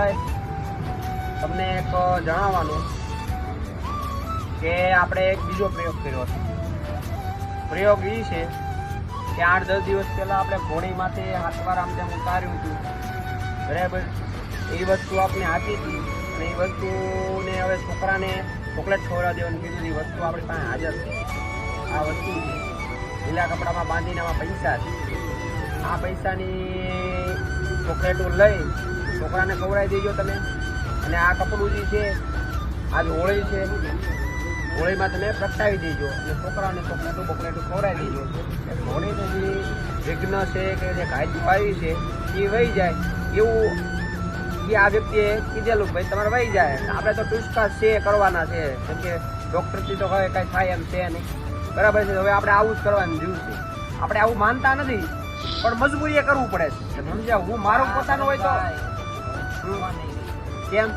જયદીપભાઈ તમને એક જણાવવાનું કે આપણે એક બીજો પ્રયોગ કર્યો હતો. પ્રયોગ એ છે કે આઠ દસ દિવસ પહેલા આપણે ઘોડીમાંથી માથે હાથવાર આમ તેમ ઉતાર્યું હતું, બરાબર? એ વસ્તુ આપણે આપી હતી અને એ વસ્તુને હવે છોકરાને ચોકલેટ ખવડાવી દેવાની કીધું એ વસ્તુ આપણી પાસે હાજર છે. આ વસ્તુ લીલા કપડામાં બાંધીને આમાં પૈસા છે. આ પૈસાની ચોકલેટો લઈ છોકરાને ખવડાવી દેજો તમે. અને આ કપડું જે છે આજ હોળી છે હોળીમાં તમે પ્રગટાવી દેજો. અને છોકરાને ચોકલેટું બોકલેટો ખવડાવી દેજો. હોળીને જે વિઘ્ન છે કે જે ઘાય છુપાવી છે, એ વહી જાય. એવું એ આ વ્યક્તિએ કીધેલું ભાઈ તમારે વહી જાય. આપણે તો ટુસ્કા છે કરવાના છે. કેમ કે ડૉક્ટરથી તો હવે કાંઈ થાય એમ છે નહીં. બરાબર છે, હવે આપણે આવું જ કરવાનું રહ્યું છે. આપણે આવું માનતા નથી, પણ મજબૂરીએ કરવું પડે છે. સમજ્યા, હું મારું પોતાનું હોય તો કેમ?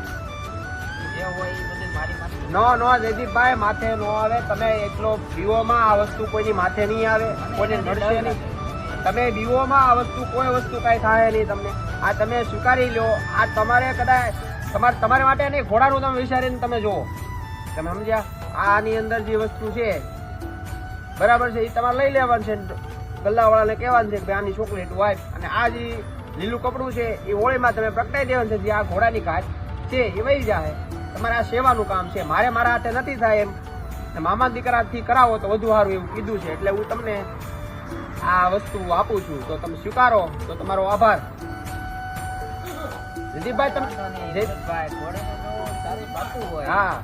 નો નો, જયદીપભાઈ, માથે નો આવે. તમે એટલો વિવોમાં આ વસ્તુ કોઈની માથે નહીં આવે. કોઈને નડશે નહીં. તમે વિવોમાં આ વસ્તુ, કોઈ વસ્તુ કાંઈ થાય નહીં તમને. આ તમે સ્વીકારી લો. આ તમારે કદાચ તમારે, તમારા માટે નહીં, ઘોડાનું તમે વિચારીને તમે જુઓ. તમે સમજ્યા? આની અંદર જે વસ્તુ છે, બરાબર છે એ તમારે લઈ લેવાનું છે. ગલ્લાવાળાને કહેવાનું છે કે આની ચોકલેટ વાઇફ અને આ જે લીલું કપડું છે એ હોળીમાં તમે પ્રગટાઈ દેવાનું છે જે આ ઘોડાની ઘાટ છે એ વહી જાય. તમારે આ સેવાનું કામ છે. મારે મારા હાથે નથી થાય એમ. મામા દીકરાથી કરાવો તો વધુ સારું એવું કીધું છે. એટલે હું તમને આ વસ્તુ આપું છું. તો તમે સ્વીકારો. તો તમારો આભાર. જયદીપભાઈ તમે હા.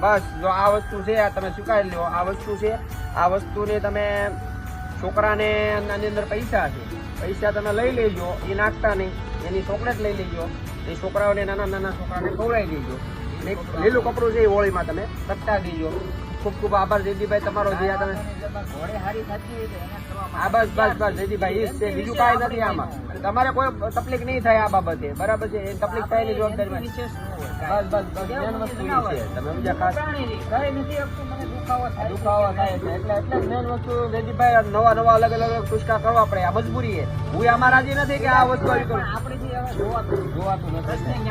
બસ જો આ વસ્તુ છે આ તમે સ્વીકારી લો આ વસ્તુ છે આ વસ્તુને તમે છોકરાને આની અંદર પૈસા છે. પૈસા તમે લઈ લેજો, એ નાખતા નહીં. એની ચોકલેટ લઈ લેજો. એ છોકરાઓને નાના નાના છોકરાને ખવડાવી દેજો. લીલું કપડું છે એ હોળીમાં તમે પ્રગટા દેજો. ખૂબ ખૂબ આભાર જયદીભાઈ તમારો જે આ તમે. હા બસ બસ બસ જયદીભાઈ એ છે. બીજું કાંઈ નથી આમાં. તમારે કોઈ તકલીફ નહીં થાય આ બાબતે. બરાબર છે? એ તકલીફ થાય એની જવાબદારી બસ બસ બસ. મેન વસ્તુ એ છે. તમે બીજા ખાસ? પ્રાણીની ઘરે નથી આપતું. મને દુખાવો થાય છે. એટલે એટલે મેન વસ્તુ જયદીપભાઈ નવા નવા અલગ અલગ ટુસ્કા કરવા પડે. આ મજબૂરી છે. હું આમાં રાજી નથી કે આ વસ્તુ આવી કરું પણ આપણેથી જોવાતું જોવાતું નથી.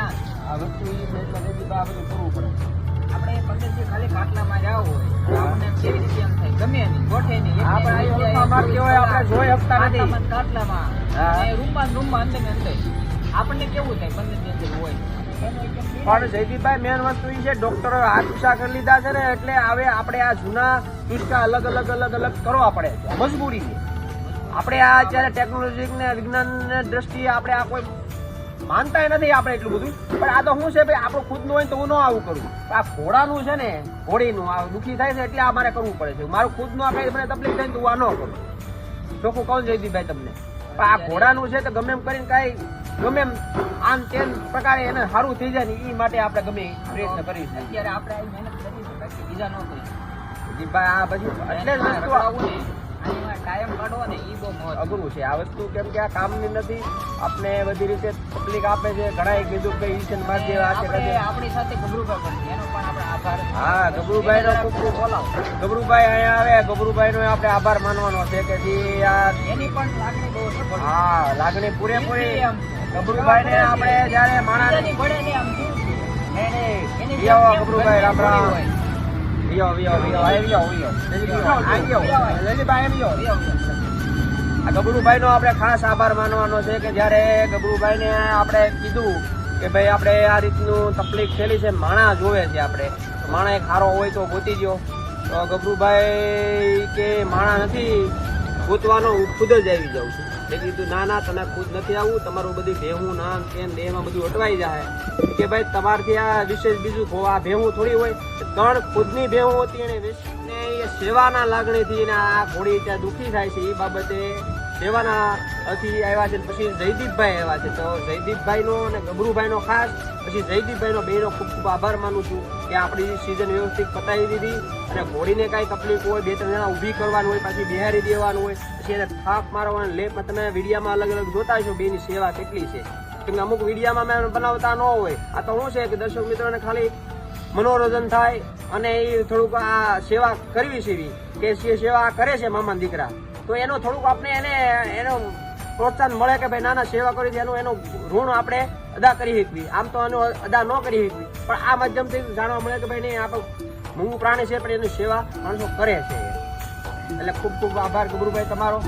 આ વસ્તુ એ એટલે જયદીપભાઈ આ કરવું પડે. આપણે પંડિતજી ખાલી પાટલામાં જાવ હોય તો આપણને કેવી રીતે એમ થાય? ગમે નહીં ગોઠે નહીં. આપણે આપણે જોઈ શકતા નથી. અને રૂમમાં રૂમમાં અંદર ને અંદર. આપણને કેવું થાય પંડિતની અંદર હોય? પણ જયદીપભાઈ મેન વસ્તુ એ છે ડોક્ટરો હાથ ઉષા કરી લીધા છે ને એટલે હવે આપણે આ જૂના ટુસ્કા અલગ અલગ અલગ અલગ કરવા પડે છે. મજબૂરી છે. આપણે આ અત્યારે ટેકનોલોજી ને વિજ્ઞાન દ્રષ્ટિએ આપણે આ કોઈ માનતા નથી આપણે એટલું બધું. પણ આ તો શું છે ભાઈ આપણું ખુદનું હોય તો હું ન આવું કરું. આ ઘોડાનું છે ને ઘોડીનું આ દુઃખી થાય છે એટલે આ મારે કરવું પડે છે. મારું ખુદનું આપણે મને તકલીફ થાય તો આ ન કરું. ચોખ્ખું કહું જયદીપભાઈ તમને. પણ આ ઘોડાનું છે તો ગમે એમ કરીને કાંઈ ગમે એમ આમ તેમ પ્રકારે એને સારું થઈ જાય ને એ માટે આપણે ગમે પ્રયત્ન કરીશું અત્યારે આપણે મહેનત કરી બીજા ન કરી ભાઈ આ બધું એટલે જ વસ્તુ આવું ને અઘરું છે. આ વસ્તુ કેમ કે આ કામની નથી આપણે બધી રીતે તકલીફ આપે છે. ઘણા કીધું કે ઈશન જેવા આ છે આપણે સાથે ગભરુભા એનો પણ આપણે આભાર હા ગબરુભાઈ નો ખૂબ ખૂબ બોલાવો ગબરુભાઈ અહીંયા આવે. ગબરુભાઈ નો આપણે આભાર માનવાનો છે કે જી આ એની પણ લાગણી બહુ છે હા લાગણી પૂરેપૂરી ગબરુભાઈ ને આપણે જયારે માણસ ને આમ જીવતી. નહીં નહીં. એની વિયો જેમ જેમ ગબરુભાઈ રામ ઘોડી રામ હોય. વિયો વિયો વિયો આ વિયો વિયો આ વિયો લલિતભાઈ એમ વિયો વિયો, વિયો. આ ગબરુભાઈ નો આપણે ખાસ આભાર માનવાનો છે કે જ્યારે ગબરુભાઈ ને આપણે કીધું કે ભાઈ આપણે આ રીતનું તકલીફ થયેલી છે માણા જોવે છે આપણે. માણા એક સારો હોય તો ગોતી ગયો તો ગબરુભાઈ કે માણા નથી ગોતવાનો હું ખુદ જ આવી જાઉં છું. મેં કીધું, ના ના, તમે ખુદ નથી આવું, તમારું બધું ભેહું, નામ તેમ દેહમાં બધું અટવાઈ જાય. કે ભાઈ, તમારથી આ વિશેષ બીજું આ ભેહું થોડી હોય. ત્રણ ખુદની ભેહું હતી એને સેવાના લાગણીથી આ ઘોડી ત્યાં દુઃખી થાય છે, એ બાબતે સેવાના અથી આવ્યા છે પછી જયદીપભાઈ આવ્યા છે. તો જયદીપભાઈનો અને ગબરુભાઈનો ખાસ, પછી જયદીપભાઈનો બેનો ખૂબ ખૂબ આભાર માનું છું કે આપણી સિઝન વ્યવસ્થિત પતાવી દીધી અને ઘોડીને કાંઈ તકલીફ હોય, બે ત્રણ જણા ઊભી કરવાનું હોય, પાછી બિહારી દેવાનું હોય, પછી એને થાપ મારવાનું લેપમાં તમે વિડીયામાં અલગ અલગ જોતા છો બેની સેવા કેટલી છે. કેમ કે અમુક વિડીયામાં મેં બનાવતા ન હોય. આ તો શું છે કે દર્શક મિત્રોને ખાલી મનોરંજન થાય અને એ થોડુંક આ સેવા કરવી છે કે સેવા કરે છે મામા દીકરા. તો એનો થોડુંક આપણે એને, એનો પ્રોત્સાહન મળે કે ભાઈ નાના સેવા કરી એનું એનું ઋણ આપણે અદા કરી શકવી આમ તો એનું અદા ન કરી શકવી પણ આ માધ્યમથી જાણવા મળે કે ભાઈ નહીં આપણે મૂંગું પ્રાણી છે, પણ એની સેવા માણસો કરે છે. એટલે ખૂબ ખૂબ આભાર, ગબરુભાઈ, તમારો.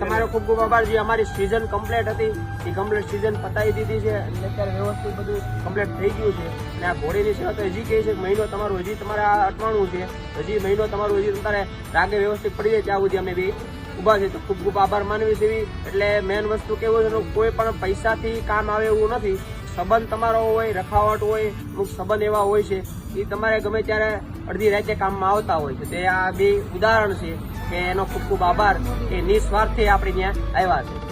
તમારો ખૂબ ખૂબ આભાર. જે અમારી સિઝન કમ્પ્લીટ હતી એ કમ્પ્લીટ સિઝન પતાવી દીધી છે. અત્યારે વ્યવસ્થિત બધું કમ્પ્લીટ થઈ ગયું છે. અને આ ઘોડીની સેવા તો હજી કહે છે કે મહિનો તમારું હજી તમારે આ અટવાણું છે. હજી મહિનો તમારું હજી તમારે રાગે વ્યવસ્થિત પડી જાય ત્યાં સુધી અમે બી ઊભા છે તો ખૂબ ખૂબ આભાર માનવી છે એવી. એટલે મેન વસ્તુ કેવું છે કોઈ પણ પૈસાથી કામ આવે એવું નથી. સંબંધ તમારો હોય રખાવટ હોય અમુક સંબંધ એવા હોય છે એ તમારે ગમે ત્યારે અડધી રાતે કામમાં આવતા હોય છે. તે આ બે ઉદાહરણ છે. કે એનો ખૂબ ખૂબ આભાર. એ નિસ્વાર્થે આપણે ત્યાં આવ્યા છે.